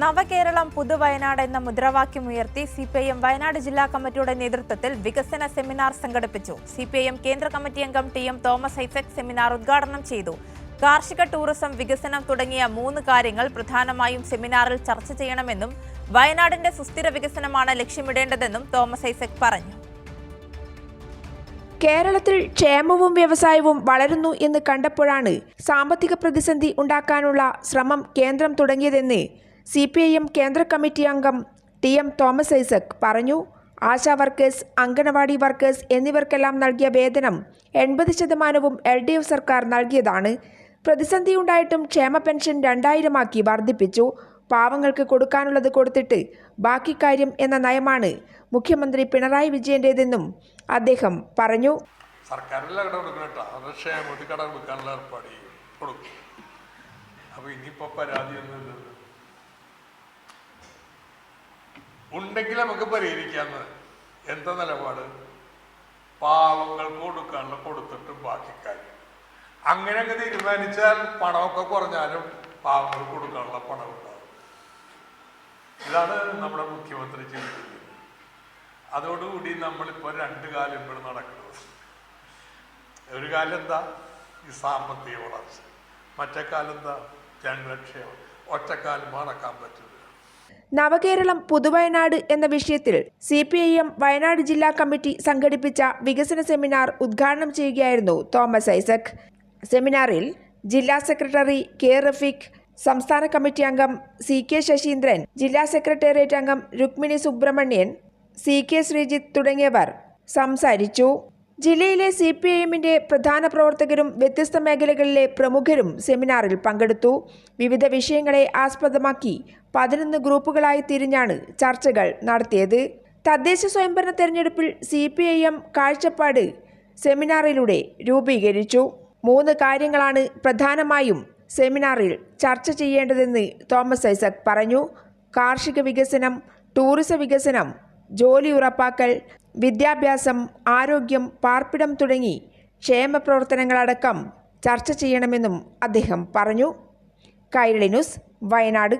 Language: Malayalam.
നവകേരളം പുതുവയനാട് എന്ന മുദ്രാവാക്യം ഉയർത്തി C P I M Wayanad ജില്ലാ കമ്മിറ്റിയുടെ നേതൃത്വത്തിൽ വികസന സെമിനാർ സംഘടിപ്പിച്ചു. സി പി ഐ എം കേന്ദ്ര കമ്മിറ്റി അംഗം T M Thomas Isaac seminar ഉദ്ഘാടനം ചെയ്തു. കാർഷിക ടൂറിസം വികസനം തുടങ്ങിയ മൂന്ന് കാര്യങ്ങൾ പ്രധാനമായും സെമിനാറിൽ ചർച്ച ചെയ്യണമെന്നും വയനാടിന്റെ സുസ്ഥിര വികസനമാണ് ലക്ഷ്യമിടേണ്ടതെന്നും തോമസ് ഐസക് പറഞ്ഞു. കേരളത്തിൽ ക്ഷേമവും വ്യവസായവും വളരുന്നു എന്ന് കണ്ടപ്പോഴാണ് സാമ്പത്തിക പ്രതിസന്ധി ഉണ്ടാക്കാനുള്ള ശ്രമം കേന്ദ്രം തുടങ്ങിയതെന്ന് സി പി ഐ എം കേന്ദ്ര കമ്മിറ്റി അംഗം ടി എം തോമസ് ഐസക് പറഞ്ഞു ആശാ വർക്കേഴ്സ് അംഗനവാടി വർക്കേഴ്സ് എന്നിവർക്കെല്ലാം നൽകിയ വേതനം എൺപത് ശതമാനവും എൽ ഡി എഫ് സർക്കാർ നൽകിയതാണ്. പ്രതിസന്ധിയുണ്ടായിട്ടും ക്ഷേമ പെൻഷൻ രണ്ടായിരമാക്കി വർദ്ധിപ്പിച്ചു. പാവങ്ങൾക്ക് കൊടുക്കാനുള്ളത് കൊടുത്തിട്ട് ബാക്കി കാര്യം എന്ന നയമാണ് മുഖ്യമന്ത്രി പിണറായി വിജയന്റേതെന്നും അദ്ദേഹം പറഞ്ഞു. സർക്കാരിലെ കട കൊടുക്കാനുള്ള ഏർപ്പാട് ചെയ്യും കൊടുക്കും. അപ്പൊ ഇനിയിപ്പോ പരാതിയൊന്നുമില്ല ഉണ്ടെങ്കിൽ നമുക്ക് പരിഹരിക്കാമെന്ന് എന്താ നിലപാട്? പാവങ്ങൾ കൊടുക്കാനുള്ള കൊടുത്തിട്ട് ബാക്കി കാര്യം. അങ്ങനെ അങ്ങ് തീരുമാനിച്ചാൽ പണമൊക്കെ കുറഞ്ഞാലും പാവങ്ങൾ കൊടുക്കാനുള്ള പണം ഉണ്ടാവും ഇതാണ് നമ്മുടെ മുഖ്യമന്ത്രി ചിന്തിക്കുന്നത് അതോടുകൂടി നമ്മളിപ്പോൾ രണ്ട് കാലം ഇവിടെ നടക്കുന്നത്. ഒരു കാലം എന്താ? ഈ സാമ്പത്തിക വളർച്ച. മറ്റേ കാലം എന്താ? ജനലക്ഷയം ഒറ്റക്കാലം നടക്കാൻ പറ്റില്ല. നവകേരളം പുതുവയനാട് എന്ന വിഷയത്തിൽ C P I M Wayanad ജില്ലാ കമ്മിറ്റി സംഘടിപ്പിച്ച വികസന സെമിനാർ ഉദ്ഘാടനം ചെയ്യുകയായിരുന്നു തോമസ് ഐസക്. സെമിനാറിൽ ജില്ലാ സെക്രട്ടറി കെ റഫീഖ് സംസ്ഥാന കമ്മിറ്റി അംഗം സി കെ ശശീന്ദ്രൻ ജില്ലാ സെക്രട്ടേറിയറ്റ് അംഗം രുക്മിണി സുബ്രഹ്മണ്യൻ സി കെ ശ്രീജിത്ത് തുടങ്ങിയവർ സംസാരിച്ചു. ജില്ലയിലെ സി പി ഐ എമ്മിന്റെ പ്രധാന പ്രവർത്തകരും വ്യത്യസ്ത മേഖലകളിലെ പ്രമുഖരും സെമിനാറിൽ പങ്കെടുത്തു. വിവിധ വിഷയങ്ങളെ ആസ്പദമാക്കി പതിനൊന്ന് ഗ്രൂപ്പുകളായി തിരിഞ്ഞാണ് ചർച്ചകൾ നടത്തിയത്. തദ്ദേശ സ്വയംഭരണ തെരഞ്ഞെടുപ്പിൽ സി പി ഐ എം കാഴ്ചപ്പാട് സെമിനാറിലൂടെ രൂപീകരിച്ചു. മൂന്ന് കാര്യങ്ങളാണ് പ്രധാനമായും സെമിനാറിൽ ചർച്ച ചെയ്യേണ്ടതെന്ന് തോമസ് ഐസക് പറഞ്ഞു. കാർഷിക വികസനം ടൂറിസം വികസനം ജോലി ഉറപ്പാക്കൽ വിദ്യാഭ്യാസം ആരോഗ്യം പാർപ്പിടം തുടങ്ങി ക്ഷേമ പ്രവർത്തനങ്ങളടക്കം ചർച്ച ചെയ്യണമെന്നും അദ്ദേഹം പറഞ്ഞു. കൈരളി ന്യൂസ് വയനാട്.